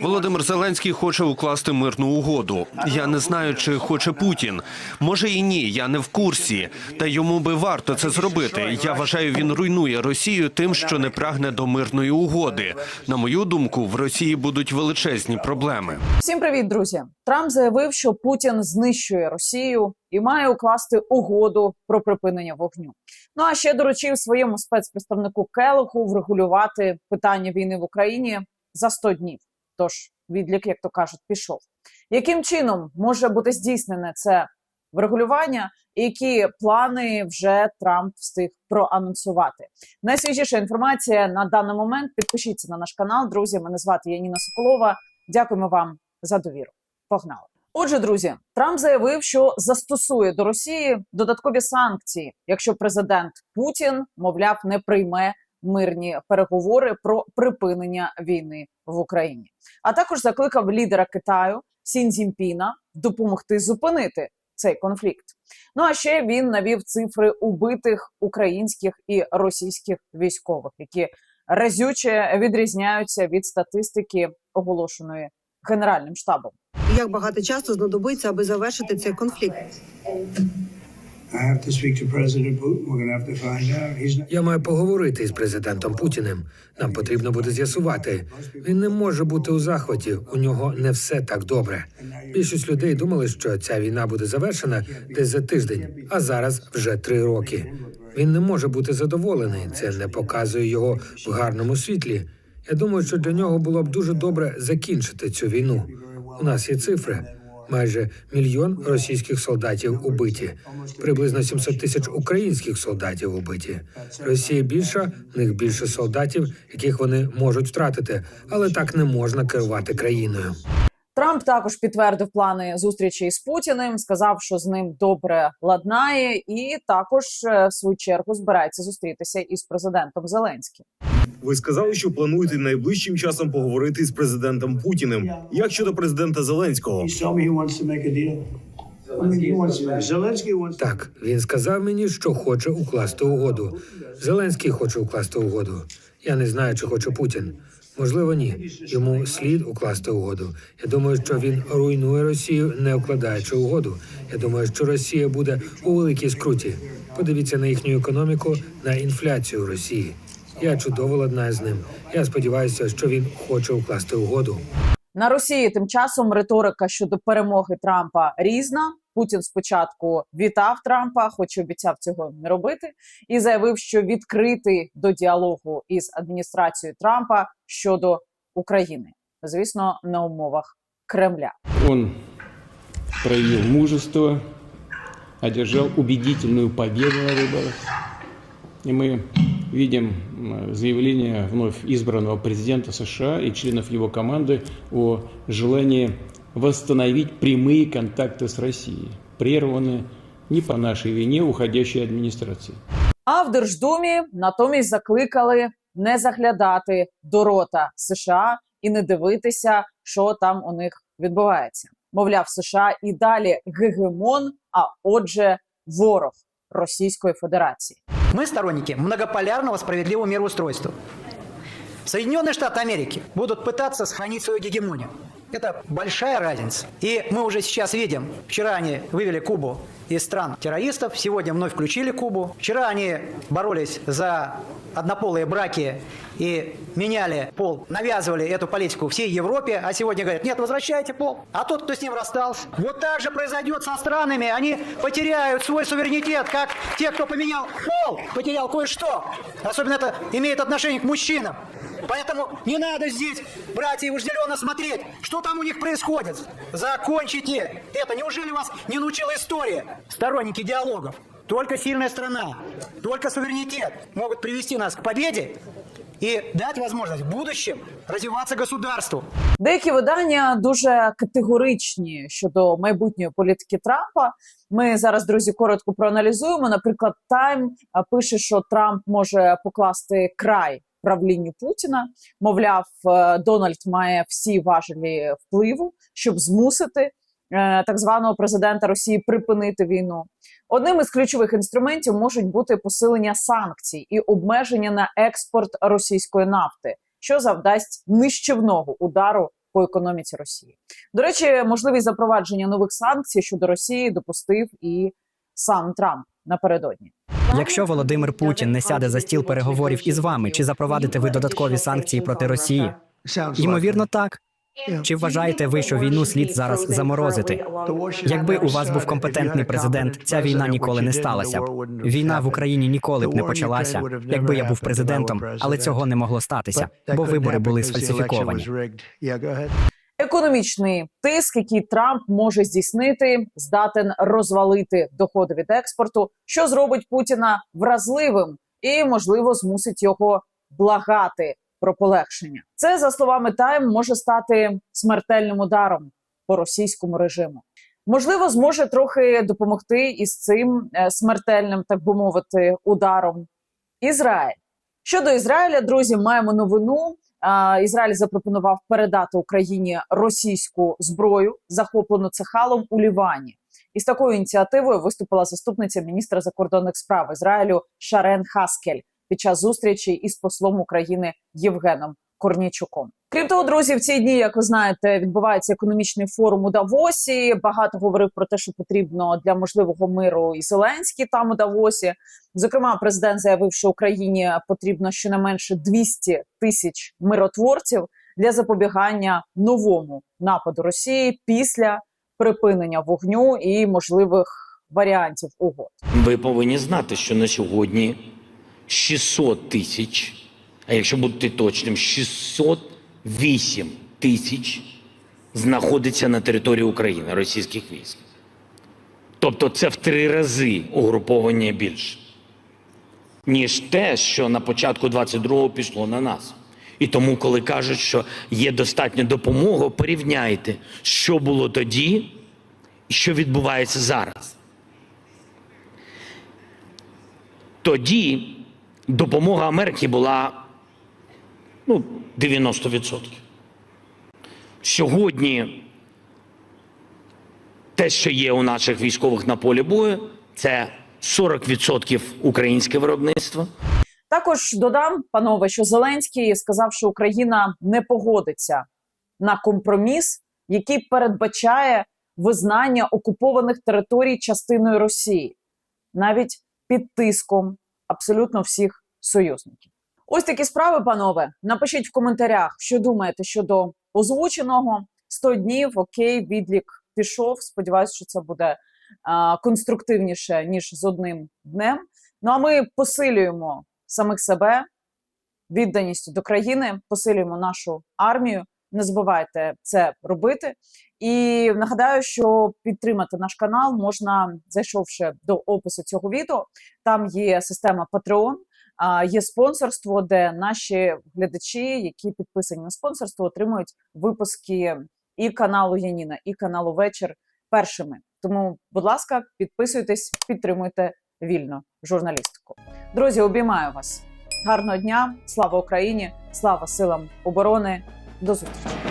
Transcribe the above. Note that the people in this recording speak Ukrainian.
Володимир Зеленський хоче укласти мирну угоду. Я не знаю, чи хоче Путін. Може і ні, я не в курсі. Та йому би варто це зробити. Я вважаю, він руйнує Росію тим, що не прагне до мирної угоди. На мою думку, в Росії будуть величезні проблеми. Всім привіт, друзі. Трамп заявив, що Путін знищує Росію і має укласти угоду про припинення вогню. Ну а ще доручив своєму спецпредставнику Келоху врегулювати питання війни в Україні за 100 днів. Тож відлік, як то кажуть, пішов. Яким чином може бути здійснене це врегулювання, і які плани вже Трамп встиг проанонсувати? Найсвіжіша інформація на даний момент. Підпишіться на наш канал, друзі. Мене звати Яніна Соколова. Дякуємо вам за довіру. Погнали. Отже, друзі, Трамп заявив, що застосує до Росії додаткові санкції, якщо президент Путін, мовляв, не прийме мирні переговори про припинення війни в Україні. А також закликав лідера Китаю Сін Цзіньпіна допомогти зупинити цей конфлікт. Ну а ще він навів цифри убитих українських і російських військових, які разюче відрізняються від статистики, оголошеної Генеральним штабом. Як багато часу знадобиться, аби завершити цей конфлікт? Я маю поговорити із президентом Путіним. Нам потрібно буде з'ясувати. Він не може бути у захваті. У нього не все так добре. Більшість людей думали, що ця війна буде завершена десь за тиждень, а зараз вже три роки. Він не може бути задоволений. Це не показує його в гарному світлі. Я думаю, що для нього було б дуже добре закінчити цю війну. У нас є цифри. Майже мільйон російських солдатів убиті, приблизно 700 тисяч українських солдатів убиті. Росія більша, в них більше солдатів, яких вони можуть втратити, але так не можна керувати країною. Трамп також підтвердив плани зустрічі із Путіним, сказав, що з ним добре ладнає, і також е, в свою чергу збирається зустрітися із президентом Зеленським. Ви сказали, що плануєте найближчим часом поговорити з президентом Путіним. Як щодо президента Зеленського? Так, він сказав мені, що хоче укласти угоду. Зеленський хоче укласти угоду. Я не знаю, чи хоче Путін. Можливо, ні. Йому слід укласти угоду. Я думаю, що він руйнує Росію, не укладаючи угоду. Я думаю, що Росія буде у великій скруті. Подивіться на їхню економіку, на інфляцію Росії. Я чудово ладнаю з ним. Я сподіваюся, що він хоче укласти угоду. На Росії тим часом риторика щодо перемоги Трампа різна. Путін спочатку вітав Трампа, хоч і обіцяв цього не робити, і заявив, що відкритий до діалогу із адміністрацією Трампа щодо України, звісно, на умовах Кремля. Он проявил мужество, одержал убедительную победу на выборах. И мы видим м, заявление вновь избранного президента США и членов его команды о желании восстановить прямые контакты с Россией, прерванные не по нашей вине уходящей администрации. А в Держдумі натомість закликали не заглядати до рота США і не дивитися, що там у них відбувається. Мовляв, США і далі гегемон, а отже, ворог Російської Федерації. Мы сторонники многополярного справедливого мироустройства. Соединенные Штаты Америки будут пытаться сохранить свою гегемонию. Это большая разница. И мы уже сейчас видим, вчера они вывели Кубу из стран террористов, сегодня вновь включили Кубу. Вчера они боролись за однополые браки и меняли пол, навязывали эту политику всей Европе, а сегодня говорят, нет, возвращайте пол. А тот, кто с ним расстался. Вот так же произойдет со странами, они потеряют свой суверенитет, как те, кто поменял пол, потерял кое-что. Особенно это имеет отношение к мужчинам. Поэтому не надо здесь, братья, вожделенно смотреть, что там у них происходит. Закончите это. Неужели вас не научила история? Сторонники диалогов. Только сильная страна, только суверенитет могут привести нас к победе и дать возможность в будущем развиваться государству. Деякі видання дуже категоричні щодо майбутньої політики Трампа. Ми зараз, друзі, коротко проаналізуємо. Наприклад, Тайм пише, що Трамп може покласти край правлінню Путіна. Мовляв, е, Дональд має всі важелі впливу, щоб змусити е, так званого президента Росії припинити війну. Одним із ключових інструментів можуть бути посилення санкцій і обмеження на експорт російської нафти, що завдасть нищівного удару по економіці Росії. До речі, можливість запровадження нових санкцій щодо Росії допустив і сам Трамп напередодні. Якщо Володимир Путін не сяде за стіл переговорів із вами, чи запровадите ви додаткові санкції проти Росії? Ймовірно, так. Чи вважаєте ви, що війну слід зараз заморозити? Якби у вас був компетентний президент, ця війна ніколи не сталася б. Війна в Україні ніколи б не почалася, якби я був президентом, але цього не могло статися, бо вибори були сфальсифіковані. Економічний тиск, який Трамп може здійснити, здатен розвалити доходи від експорту, що зробить Путіна вразливим і, можливо, змусить його благати про полегшення. Це за словами Тайм може стати смертельним ударом по російському режиму. Можливо, зможе трохи допомогти із цим е, смертельним, так би мовити, ударом Ізраїль. Щодо Ізраїля, друзі, маємо новину. Ізраїль запропонував передати Україні російську зброю, захоплену цехалом у Лівані. Із такою ініціативою виступила заступниця міністра закордонних справ Ізраїлю Шарен Хаскель під час зустрічі із послом України Євгеном Корнічуком. Крім того, друзі, в ці дні, як ви знаєте, відбувається економічний форум у Давосі. Багато говорив про те, що потрібно для можливого миру і Зеленський там у Давосі. Зокрема, президент заявив, що Україні потрібно щонайменше 200 тисяч миротворців для запобігання новому нападу Росії після припинення вогню і можливих варіантів угод. Ви повинні знати, що на сьогодні 600 тисяч, а якщо бути точним, 608 тисяч знаходиться на території України російських військ. Тобто це в три рази угруповання більше, ніж те, що на початку 22-го пішло на нас. І тому, коли кажуть, що є достатньо допомоги, порівняйте, що було тоді і що відбувається зараз. Тоді допомога Америки була ну, 90%. Сьогодні те, що є у наших військових на полі бою, це 40% українське виробництво. Також додам, панове, що Зеленський сказав, що Україна не погодиться на компроміс, який передбачає визнання окупованих територій частиною Росії, навіть під тиском абсолютно всіх союзників. Ось такі справи, панове. Напишіть в коментарях, що думаєте щодо озвученого 100 днів. Окей, відлік пішов. Сподіваюсь, що це буде а, конструктивніше ніж з одним днем. Ну а ми посилюємо самих себе відданістю до країни, посилюємо нашу армію. Не забувайте це робити. І нагадаю, що підтримати наш канал можна, зайшовши до опису цього відео. Там є система Patreon, є спонсорство, де наші глядачі, які підписані на спонсорство, отримують випуски і каналу Яніна, і каналу Вечір першими. Тому, будь ласка, підписуйтесь, підтримуйте вільно журналістику. Друзі, обіймаю вас. Гарного дня! Слава Україні! Слава силам оборони! До зустрічі!